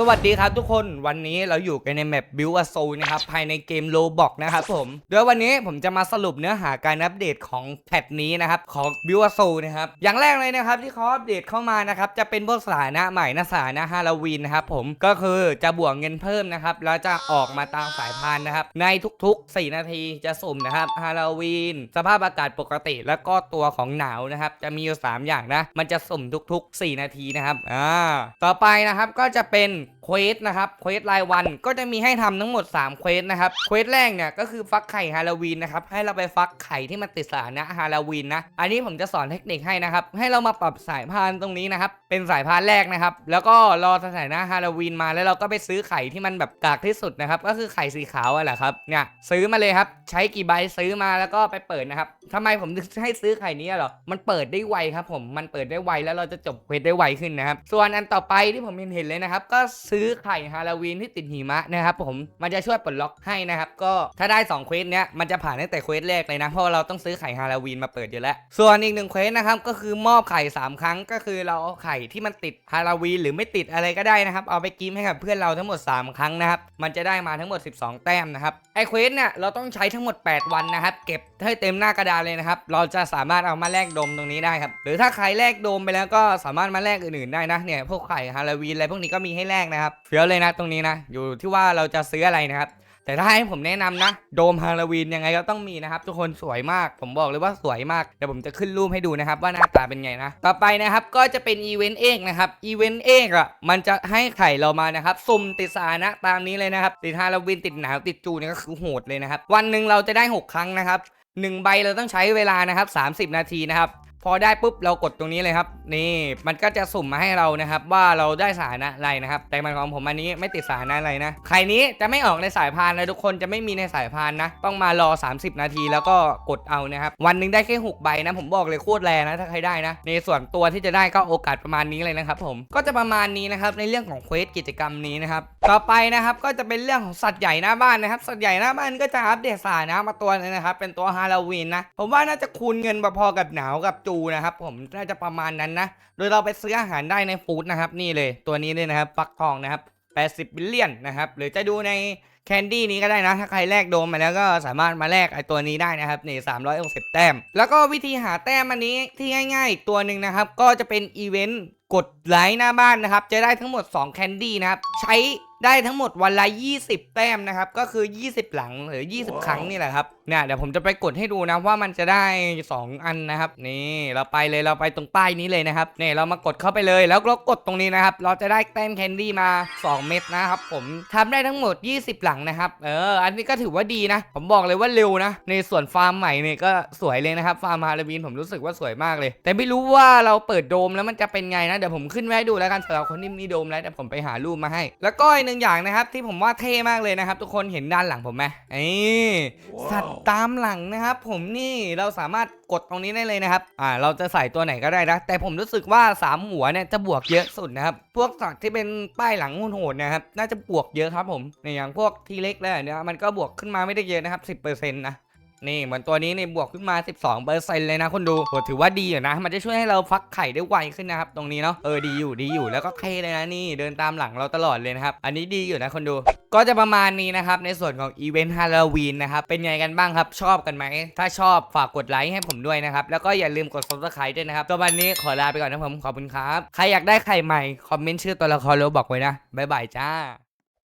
สวัสดีครับทุกคนวันนี้เราอยู่กันในแมปบิวอโซนะครับ ภายในเกมโลบอกนะครับผมโดยวันนี้ผมจะมาสรุปเนื้อหาการอัปเดตของแพทนี้นะครับ ของบิวอโซนะครับอย่างแรกเลยนะครับที่เขาอัปเดตเข้ามานะครับ จะเป็นพวกสถานะใหม่นะสถานะฮาโลวีนนะครับผมก็คือจะบวกเงินเพิ่มนะครับ แล้วจะออกมาตามสายพานนะครับ ในทุกๆ 4 นาทีจะสุ่มนะครับฮาโลวีนสภาพอากาศปกติ แล้วก็ตัวของหนาวนะครับจะมีอยู่สามอย่างนะมันจะสุ่มทุก ๆ 4 นาทีนะครับอ่าต่อไปนะครับก็จะเป็น think เควสนะครับเควสรายวันก็จะมีให้ทำทั้งหมด3เควสนะครับเควสแรกเนี่ยก็คือฟักไข่ฮาโลวีนนะครับให้เราไปฟักไข่ที่มันติดสถานะฮาโลวีนนะอันนี้ผมจะสอนเทคนิคให้นะครับให้เรามาปรับสายพานตรงนี้นะครับเป็นสายพานแรกนะครับแล้วก็รอสถานะฮาโลวีนมาแล้วเราก็ไปซื้อไข่ที่มันแบบกากที่สุดนะครับก็คือไข่สีขาวอะแหละครับเนี่ยซื้อมาเลยครับใช้กี่ใบซื้อมาแล้วก็ไปเปิดนะครับทำไมผมถึงให้ซื้อไข่นี้หรอมันเปิดได้ไวครับผมมันเปิดได้ไวแล้วเราจะจบเควสได้ไวขึ้นนะครับส่วนอันต่อไปที่ผมเห็นเลยนะครับก็ซื้ื้อไข่ฮาโลวีนที่ติดหิมะนะครับผมมันจะช่วยปลดล็อกให้นะครับก็ถ้าได้2เควสเนี้ยมันจะผ่านตั้งแต่เควสแรกเลยนะเพราะเราต้องซื้อไข่ฮาโลวีนมาเปิดอยู่แล้ว ส่วนอีกหนึ่งเควสนะครับก็คือมอบไข่ 3 ครั้งก็คือเราเอาไข่ที่มันติดฮาโลวีนหรือไม่ติดอะไรก็ได้นะครับเอาไปกิฟต์ให้กับเพื่อนเราทั้งหมด 3 ครั้งนะครับมันจะได้มาทั้งหมด 12 แต้มนะครับไอเควสเนี่ยเราต้องใช้ทั้งหมด 8 วันนะครับเก็บให้เต็มหน้ากระดานเลยนะครับเราจะสามารถเอามาแลกโดมตรงนี้ได้ครับหรือถ้าใครแลกดมไปแล้วก็สามารถมาแลกอื่นๆได้นะเนี่ยพวกไข่ฮาโลวีนอะไรพวกนี้ก็มีให้แลกนะครับเฟี้ยวเลยนะตรงนี้นะอยู่ที่ว่าเราจะซื้ออะไรนะครับ แต่ถ้าให้ผมแนะนำนะ โดมฮาโลวีนยังไงก็ต้องมีนะครับ ทุกคนสวยมาก ผมบอกเลยว่าสวยมากเดี๋ยวผมจะขึ้นรูปให้ดูนะครับ ว่าหน้าตาเป็นไงนะ ต่อไปนะครับก็จะเป็นอีเวนต์เอกนะครับอีเวนต์เอกอะมันจะให้ไข่เรามานะครับสุ่มติดสานะตามนี้เลยนะครับติดฮาโลวีนติดหนาวติดจูเนี่ยก็คือโหดเลยนะครับวันหนึ่งเราจะได้ 6 ครั้งนะครับหนึ่งใบเราต้องใช้เวลานะครับ30 นาทีนะครับพอได้ปุ๊บเรากดตรงนี้เลยครับ นี่มันก็จะสุ่มมาให้เรานะครับ ว่าเราได้สถานะอะไรนะครับ แต่มันของผมอันนี้ไม่ติดสถานะอะไรนะ ใครนี้จะไม่ออกในสายพานนะทุกคนจะไม่มีในสายพานนะ ต้องมารอ 30 นาทีแล้วก็กดเอานะครับ วันหนึ่งได้แค่6ใบนะ ผมบอกเลยโคตรแรงนะถ้าใครได้นะ ในส่วนตัวที่จะได้ก็โอกาสประมาณนี้เลยนะครับผมก็จะประมาณนี้นะครับในเรื่องของเควสกิจกรรมนี้นะครับต่อไปนะครับก็จะเป็นเรื่องของสัตว์ใหญ่หน้าบ้านนะครับสัตว์ใหญ่หน้าบ้านก็จะอัปเดตสถานะมาตัวนึงนะครับเป็นตัวฮาโลวีนนะผมว่าน่าจะคูณเงินพอๆกับหนาวกับจูนะครับผมน่าจะประมาณนั้นนะ โดยเราไปซื้ออาหารได้ในฟู้ดนะครับ นี่เลยตัวนี้เลยนะครับฟักทองนะครับ 80บิลเลียนนะครับ หรือจะดูในแคนดี้นี้ก็ได้นะ ถ้าใครแลกโดมมาแล้วก็สามารถมาแลกไอตัวนี้ได้นะครับนี่สามร้อยแต้ม แล้วก็วิธีหาแต้มอันนี้ที่ง่ายๆอีกตัวหนึ่งนะครับ ก็จะเป็นอีเวนต์กดไลค์หน้าบ้านนะครับ จะได้ทั้งหมด 2 แคนดี้นะครับ ใช้ ได้ทั้งหมดวันละ 20 แต้มนะครับ ก็คือ 20 หลังหรือ 20 ครั้งนี่แหละครับ เนี่ยเดี๋ยวผมจะไปกดให้ดูนะว่ามันจะได้ 2 อันนะครับ นี่เราไปเลยเราไปตรงป้ายนี้เลยนะครับเนี่ยเรามากดเข้าไปเลยแล้วเรากดตรงนี้นะครับ เราจะได้แต้มแคนดี้มา 2 เม็ดนะครับ ผมทำได้ทั้งหมด 20 หลังนะครับ เออ อันนี้ก็ถือว่าดีนะ ผมบอกเลยว่าเร็วนะ ในส่วนฟาร์มใหม่เนี่ยก็สวยเลยนะครับ ฟาร์มฮาโลวีนผมรู้สึกว่าสวยมากเลย แต่ไม่รู้ว่าเราเปิดโดมแล้วมันจะเป็นไงนะ เดี๋ยวผมขึ้นไว้ให้ดูแล้วกันสำหรับคนที่มีโดมแล้วเดี๋ยวผมไปหารูปมาให้ แล้วก็อีกหนึ่งอย่างนะครับ ที่ผมว่าเท่มากเลยนะครับ ทุกคนเห็นด้านหลังผมไหมนี่สัตว์ตามหลังนะครับ ผมนี่เราสามารถกดตรงนี้ได้เลยนะครับ อ่า เราจะใส่ตัวไหนก็ได้นะ แต่ผมรู้สึกว่าสามหัวเนี่ยจะบวกเยอะสุดนะครับ พวกสัตว์ที่เป็นป้ายหลังโหดๆนะครับ น่าจะบวกเยอะครับผม ในอย่างพวกทีเล็กแล้วเนี่ยมันก็บวกขึ้นมาไม่ได้เยอะนะครับ 10%นะ นี่เหมือนตัวนี้เนี่บวกขึ้นมา 12เปอร์เซ็นต์เลยนะคนดูโหถือว่าดีอยู่นะ มันจะช่วยให้เราฟักไข่ได้ไวขึ้นนะครับ ตรงนี้เนาะเออดีอยู่ดีอยู่แล้วก็เทเลยนะนี่เดินตามหลังเราตลอดเลยนะครับ อันนี้ดีอยู่นะคนดู ก็จะประมาณนี้นะครับ ในส่วนของอีเวนต์ฮาโลวีนนะครับ เป็นไงกันบ้างครับชอบกันไหม ถ้าชอบฝากกดไลค์ให้ผมด้วยนะครับ แล้วก็อย่าลืมกด subscribe ด้วยนะครับตัววันนี้ขอลาไปก่อนนะผมขอบคุณครับใครอยากได้ไข่ใหม่คอมเมนต์ชื่อตัวละครโรบอกไว้นะบ๊ายบายจ้า